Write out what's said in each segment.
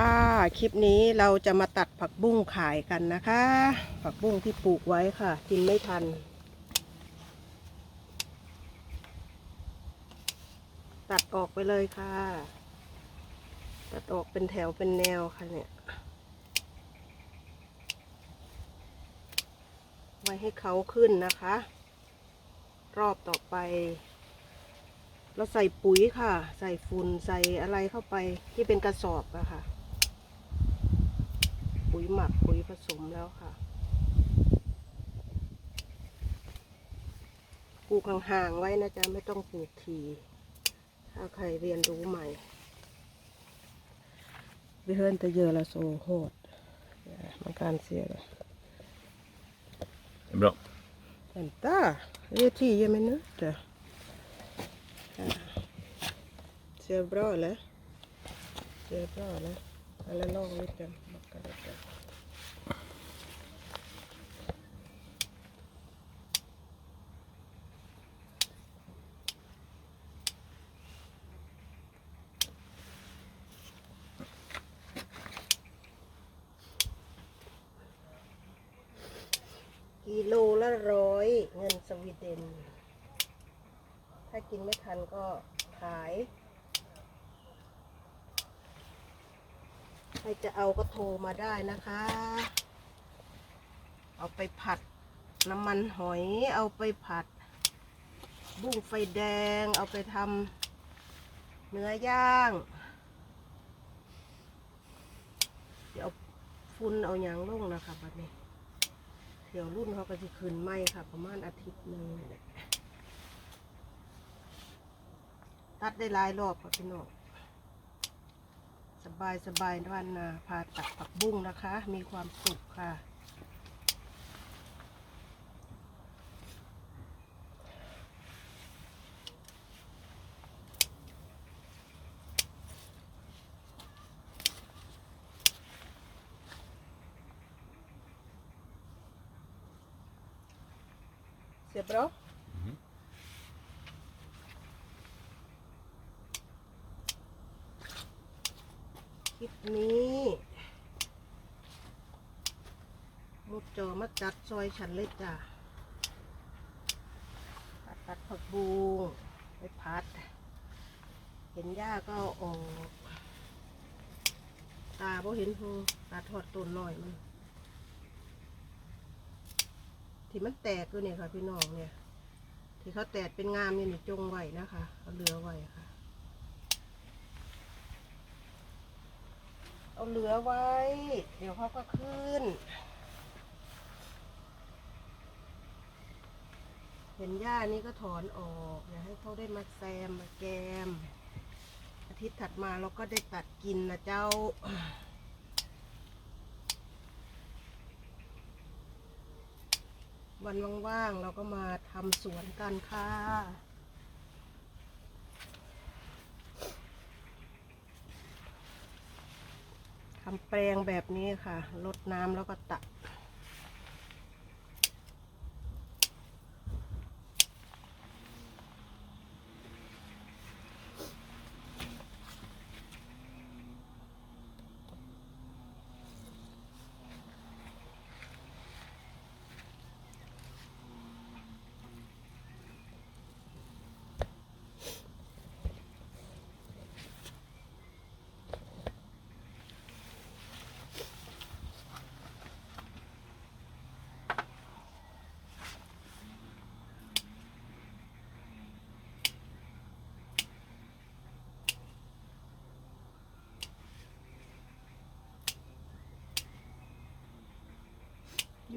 ค่ะ คลิปนี้เราจะมาตัดผักบุ้งขายกันนะคะ ผักบุ้งที่ปลูกไว้ค่ะ กินไม่ทัน ตัดออกไปเลยค่ะ ตัดออกเป็นแถวเป็นแนวค่ะเนี่ย ไว้ให้เขาขึ้นนะคะ รอบต่อไปเราใส่ปุ๋ยค่ะ ใส่ฝุ่นใส่อะไรเข้าไปที่เป็นกระสอบอะค่ะ ปุ๋ยหมักปุ๋ยผสมแล้วค่ะปลูกห่างๆไว้นะจ๊ะไม่ต้องปลูกทีถ้าใครเรียนรู้ใหม่วิเฮิร์นจะเยอะละโซโหดมันการเสียเลย Det är bra. Vänta, det är tio minuter. Ja. Ser bra eller? Ser bra eller? Eller lång lite. backa lite. ”กิ กิโลละร้อยเงินสวีเดน ถ้ากินไม่ทันก็ขาย ครจะเอาก็โทรมาได้นะคะ เอาไปผัดน้ำมันหอย เอาไปผัด บุ้งไฟแดง เอาไปทำเนื้อย่างเดี๋ยวฟุ้นเอาหยางลงนะคะบัดนี้เดี๋ยวรุ่นเขาก็จะคืนไหมค่ะ ประมาณอาทิตย์หนึ่งตัดได้หลายรอบค่ะพี่น้อง สบายสบายวันนาพาตัดผักบุ้งนะคะ มีความสุขค่ะ Ser bra? ลิปนี้มุดจอมาจัดซอยฉันเลยจ้ะตัดตัดผักบูงไปพัด เห็นหญ้าก็ออก ตาบ่เห็นหูตาทอดต้นหน่อยมัน ที่มันแตกอยู่เนี่ยค่ะพี่น้องเนี่ย ที่เขาแตกเป็นงามเนี่ยจงไว้นะคะ เอาเหลือไว้ค่ะ เอาเหลือไว้ เดี๋ยวเขาก็ขึ้น เห็นหญ้านี่ก็ถอนออกอย่าให้เขาได้มาแซมมาแกม อาทิตย์ถัดมาเราก็ได้ตัดกินนะเจ้าวันว่างๆ เราก็มาทำสวนกันค่ะ ทำแปลงแบบนี้ค่ะลดน้ำแล้วก็ตัก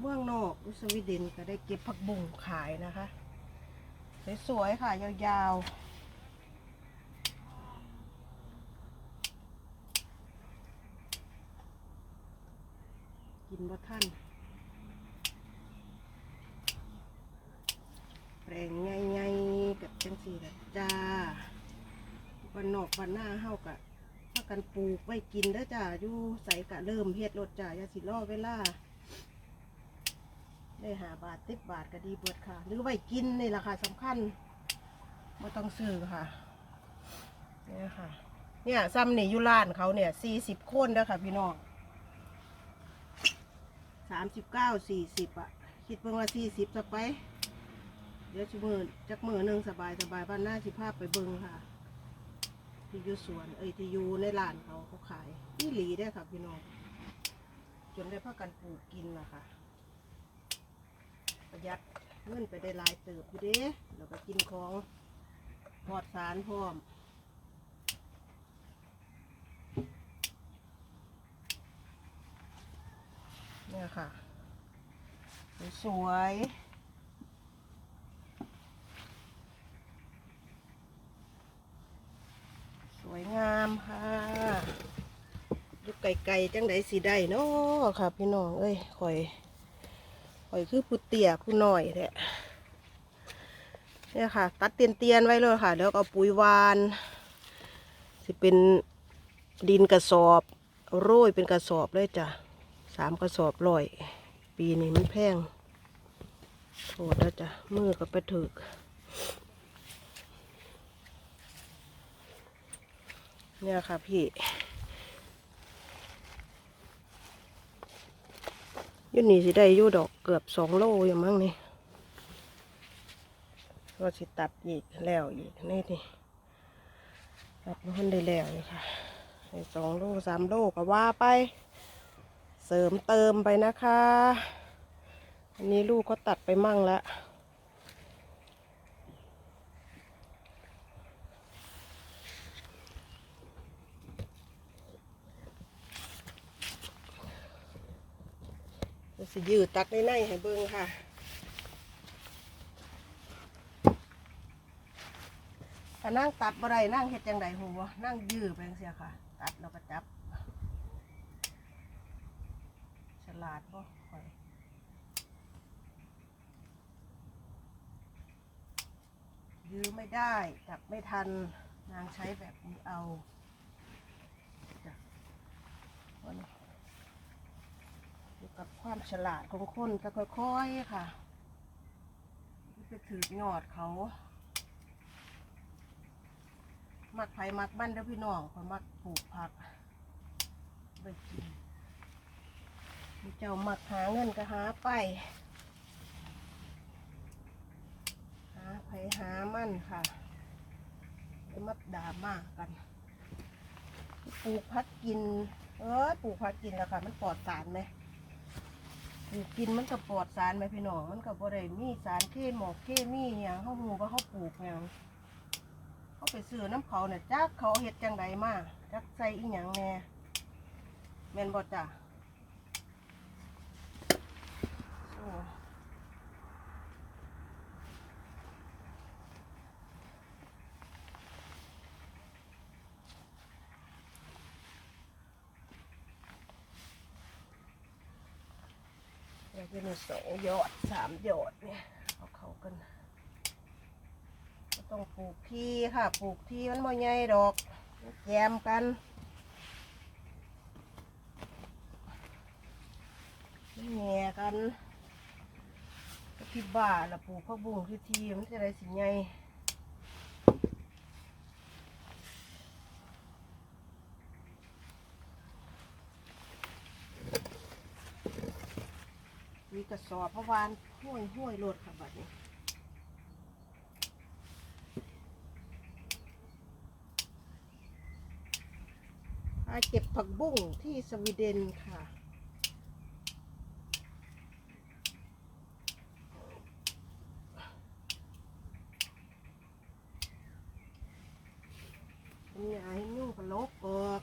เมืองนอกอยู่สวีเดนก็ได้เก็บผักบุ้งขายนะคะ สวยๆค่ะ ยาวๆ กินบ่ท่านแปลงไงๆแบบจังสีแบบจ้าวันนอกวันหน้าเฮากะถ้ากันปลูกไว้กินเด้อจ้าอยู่ใส่กะเริ่มเฮ็ดรถจ้าอย่าสิรอเวลา ได้หาบาทติบบาทก็ดีเบิดค่ะ หรือไว้กินนี่แหละค่ะสำคัญไม่ต้องซื้อค่ะเนี่ยค่ะ เนี่ยซ้ำนี่อยู่ร้านเขาเนี่ยสี่สิบคนเด้อค่ะพี่น้องสามสิบเก้าสี่สิบอะ คิดเพิ่งว่าสี่สิบสักไป เดี๋ยวชิมือจักมือหนึ่งสบายสบายบ้านหน้าสิภาพไปเบิงค่ะ ที่อยู่สวนเอ้ยที่อยู่ในร้านเขาเขาขายนี่หลีได้ค่ะพี่น้องจนได้พากันปลูกกินละค่ะ ประหยัดเงินไปได้หลายเติบอยู่เด้แล้วก็กินของปลอดสารพร้อมเนี่ยค่ะ สวยสวยงามค่ะอยู่ไกลๆจังไดสีได้เนาะค่ะ พี่น้อง เอ้ยข่อย ข่อยคือผู้เตี่ยผู้น้อยแหละเนี่ยค่ะ ตัดเตียนๆไว้เลยค่ะ แล้วก็เอาปุ๋ยวานสิเป็นดินกระสอบโรยเป็นกระสอบเลยจ้ะสามกระสอบร้อย ปีนี้มันแพงโทษแล้วจ้ะมือก็ไปถึกเนี่ยค่ะพี่ ยุ่นี่สิได้ยู่ดอกเกือบสองโลอย่างมั้งนี่ก็สิตัดอีกแล้วอีกนี่นี่ตัดมันได้แล้วนี่ค่ะสองโลสามโลก็ว่าไป เสริมเติมไปนะคะ อันนี้ลูกก็ตัดไปมั่งแล้ว สิยืดตัดในในให้เบิ่งค่ะ ถ้านั่งตัดบ่ได้นั่งเฮ็ดจังไดหูวนั่งยืดไปจังเสียค่ะ ตัดแล้วก็จับ ฉลาดบ่ข่อยยื้อไม่ได้จับไม่ทันนางใช้แบบนี้เอาจ้ะวันนี้ กับความฉลาดของคนจะค่อยๆค่ะไปถือหยอดเขา มักไผ่มักบ้านเด้อพี่น้องคนมักปลูกผักไปกินมีเจ้ามักหาเงินก็หาไป หาไผ่หามั่นค่ะไปมัดดามากกันปลูกพักกิน เออปลูกพักกินแล้วค่ะ มันปลอดสารไหม ปลูกกินมันก็ปลอดสารไหมพี่น้องมันก็บ่ได้มีสารเคมีเคมีอย่างเขาหูว่าเขาปลูกอย่างเขาไปซื้อน้ำเขาเนี่ยจักเขาเห็ดจังไดมาจักใส่อีหยังแน่แม่นบ่จ้ะโอ้ อยากเป็นสองยอดสามยอดเนี่ยเอาเขากันก็ต้องปลูกที่ค่ะ ปลูกที่มันบ่ใหญ่ดอกแยมกันแง่กันที่บ้านละปลูกผักบุ้งที่ทีมันจะได้สิใหญ่ีกระสอบพระวานห้วยห้วยรดค่ะบัดนี้อาเก็บผักบุ้งที่สวีเดนค่ะ เป็นไงนุ่งกระโลกออก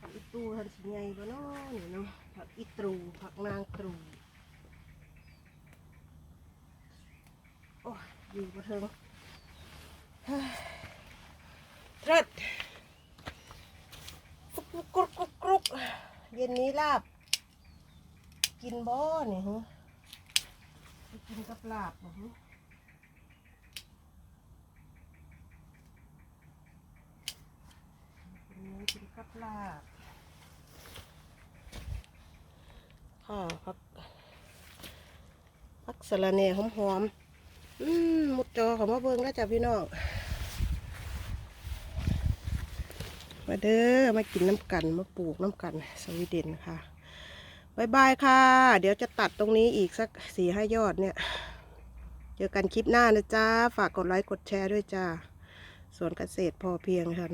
ผักอี ตูทันสิไงบ่เนาะนี่เนาะผักอีตรูผักนางตรูโอ้ยอยู่บ่เทิงเฮ้ยเทิดฟุ๊บรุกกรุกกรุกเย็นนี้ลาบ กินบ่เนี่ยฮะกินกับลาบบ่ฮะกินกับลาบค่ะพักพัก สะระแน่หอมๆอืมหมุดจอของมาเบิ่งแล้วจ้ะพี่น้อง มาเด้อ มากินน้ำกัน มาปลูกน้ำกัน สวีเดนค่ะบายบายค่ะ เดี๋ยวจะตัดตรงนี้อีกสักสี่ห้ายอดเนี่ย เจอกันคลิปหน้านะจ๊ะฝากกดไลค์กดแชร์ด้วยจ้าสวนเกษตรพอเพียงค่ะ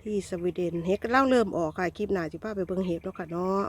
ที่สวีเดนเฮ็ดก็เล่าเริ่มออกค่ะ คลิปหน้าจิพาไปเบิ่งเห็ดเนาะค่ะเนาะ